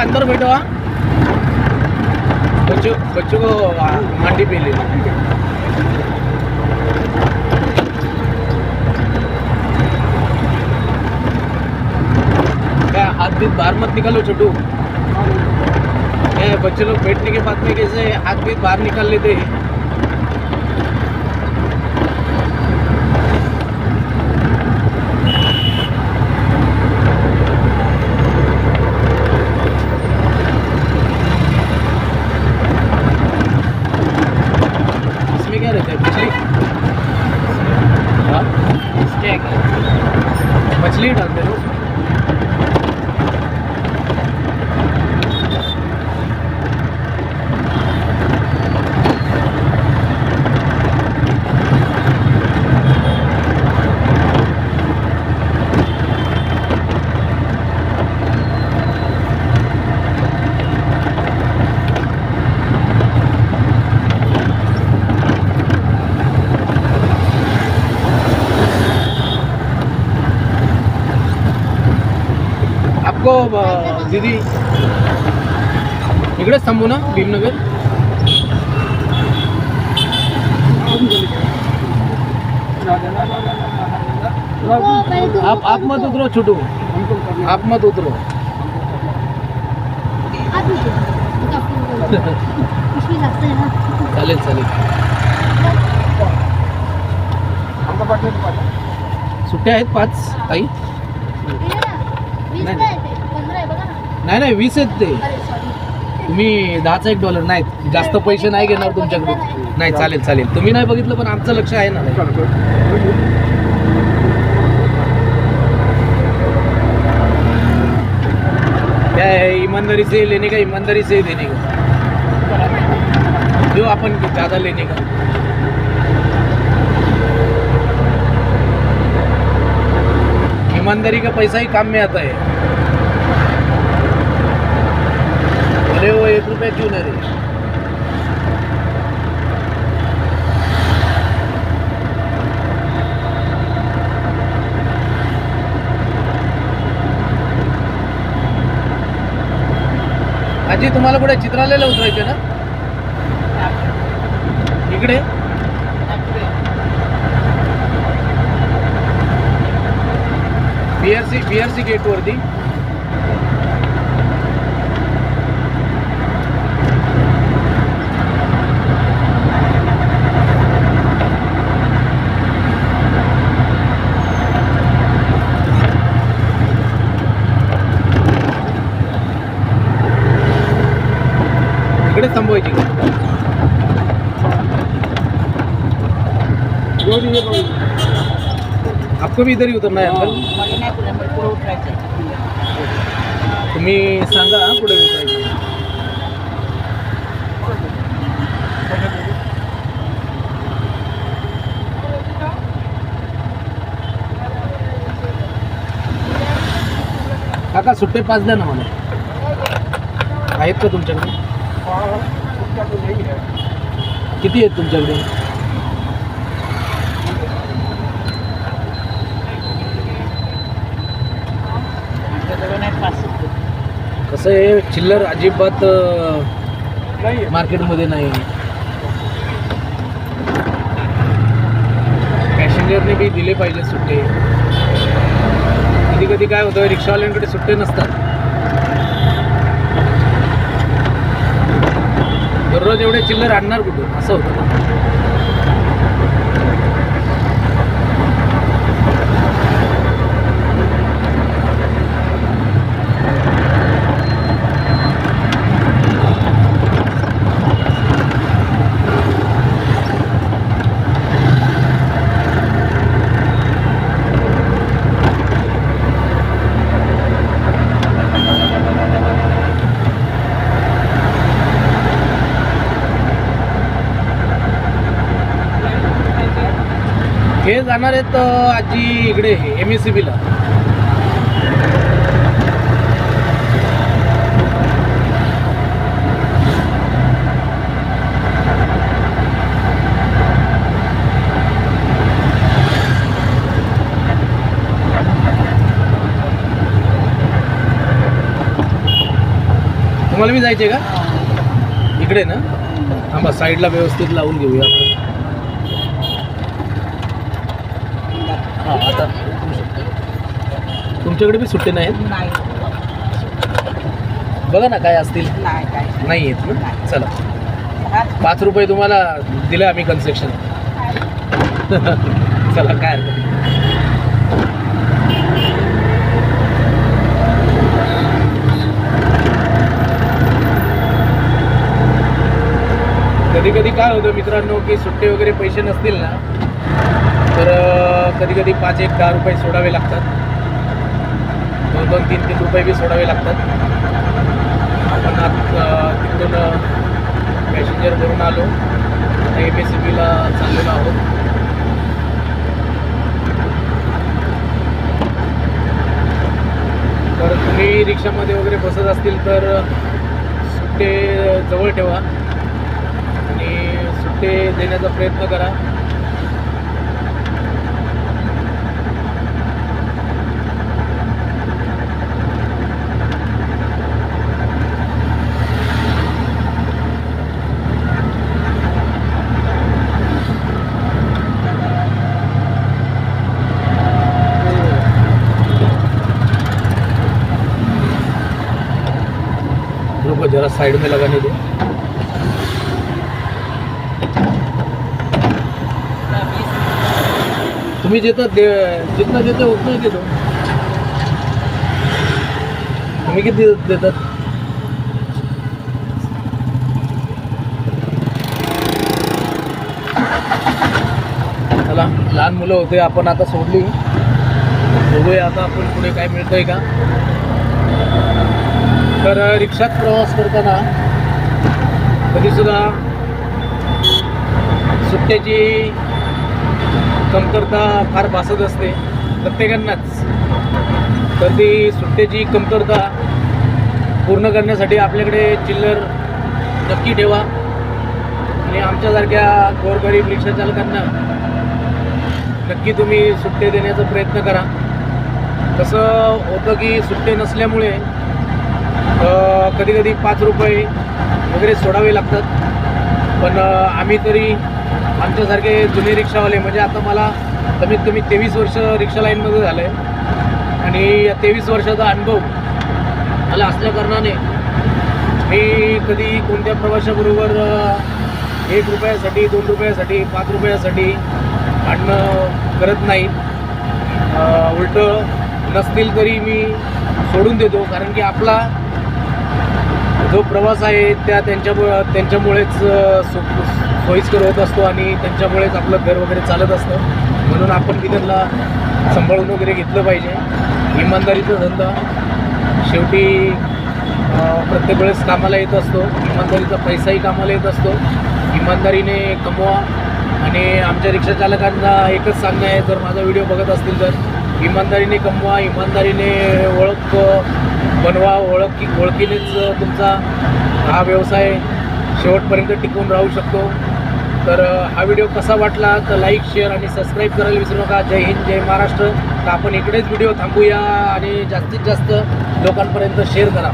अंदर बैठो हाँ। बच्चों बच्चों को मंडी पी ले हाथ बाहर मत निकालो छोटू। बच्चे लोग बैठने के बाद में कैसे हाथ भी बाहर निकाल लेते हैं। नको दीदी. इकडेच थांबू ना भीमनगर? आप आप मत उतरो छोटू. आप मत उतरो. चालेल चालेल. सुट्ट्या आहेत पाच ताई? नाही. नाही ते, पंधरा आहे बघा ना नाही नाही वीस आहेत ते. तुम्ही दहाचा एक डॉलर नाही जास्त पैसे नाही घेणार तुमच्याकडे नाही चालेल चालेल. तुम्ही नाही बघितलं पण आमचं लक्ष आहे ना. क्या ईमानदारी से लेने का ईमानदारी से देने का. जो अपन ज़्यादा लेने का. ईमानदारी का पैसा ही काम में आता है. अरे वो एक रुपया क्यों न दे आजी तुम्हाला कुठे चित्रालयाला उतरायचे ना? इकडे? बीआरसी बीआरसी गेट वरती इकडे थांबवायची का आपको भी इधर ही उतरना है अंकल? तुम्ही सांगा हा, उतरायचं काका सुट्टे पाच द्या ना मला. आहेत का तुमच्याकडे? किती आहेत तुमच्याकडे? कसं आहे चिल्लर अजिबात मार्केटमध्ये नाही पॅसेंजरने बी दिले पाहिजे सुट्टे. कधी कधी काय होतं रिक्षावाल्यांकडे सुट्टे नसतात. दररोज एवढे चिल्लर आणणार कुठून? असं होतं. हे जाणार आहेत आजी इकडे एम एस सी बीला तुम्हाला मी जायचे का? इकडे ना? थांबा साईडला व्यवस्थित लावून घेऊया आपण. हां आता तुमच्याकडे बी सुट्टे नाहीत? नाही. बघा ना काय असतील. नाही काय नाही. आहेत ना? चला. पाच रुपये तुम्हाला दिले आम्ही कन्सेक्शन चला काय हरकत नाही. कधी कधी काय होतं मित्रांनो की सुट्टे वगैरे पैसे नसतील ना तर कधी कधी पाच एक दहा रुपये सोडावे लागतात. दोन दोन तीन तीन रुपये बी सोडावे लागतात. आपण तिथून पॅसेंजर भरून आलो. आता एम एस सी बीला चाललेलो आहोत. तर तुम्ही रिक्षामध्ये वगैरे बसत असतील तर सुट्टे जवळ ठेवा. आणि सुट्टे देण्याचा प्रयत्न करा. रुको जरा साइड में लगाने दो तुम्ही जिथं दे जिथनं देते उतनं देतो. तुम्ही किती देतात? चला लहान मुलं होते आपण आता सोडली. बघूया आता आपण पुढे काय मिळतंय का. तर रिक्षात प्रवास करताना कधीसुद्धा सुट्ट्याची कमतरता फार भासत असते प्रत्येकांनाच. तर ती सुट्ट्याची कमतरता पूर्ण करण्यासाठी आपल्याकडे चिल्लर नक्की ठेवा. आणि आमच्यासारख्या गोरगरीब रिक्षाचालकांना नक्की तुम्ही सुट्टे देण्याचा प्रयत्न करा. तसं होतं की सुट्टे नसल्यामुळे कधी कधी पाच रुपये वगैरे सोडावे लागतात. पण आम्ही तरी आमच्यासारखे जुने रिक्षावाले म्हणजे आता मला कमीत कमी तेवीस वर्ष रिक्षा लाईनमध्ये झालं आहे आणि या तेवीस वर्षाचा अनुभव मला असल्या कारणाने मी कधी कोणत्या प्रवाशाबरोबर एक रुपयासाठी दोन रुपयासाठी पाच रुपयासाठी आणणं करत नाही. उलटं नसतील तरी मी सोडून देतो. कारण की आपला जो प्रवास आहे त्या त्यांच्यामुळं त्यांच्यामुळेच सो सोयीस्कर होत असतो आणि त्यांच्यामुळेच आपलं घर वगैरे चालत असतं. म्हणून आपण बी त्यांना सांभाळून वगैरे घेतलं पाहिजे. इमानदारीचा धंदा. शेवटी प्रत्येक वेळेस कामाला येत असतो. इमानदारीचा पैसाही कामाला येत असतो. इमानदारीने कमवा. आणि आमच्या रिक्षाचालकांना एकच सांगणं आहे जर माझा व्हिडिओ बघत असतील तर. इमानदारीने कमवा इमानदारीने ओळख बनवा ओळख ओळखीनेच तुमचा हा व्यवसाय शेवटपर्यंत टिकून राहू शकतो. तर हा व्हिडिओ कसा वाटला तर लाईक शेअर आणि सबस्क्राईब करायला विसरू नका. जय हिंद जय महाराष्ट्र. तर आपण इकडेच व्हिडिओ थांबूया आणि जास्तीत जास्त लोकांपर्यंत शेअर करा.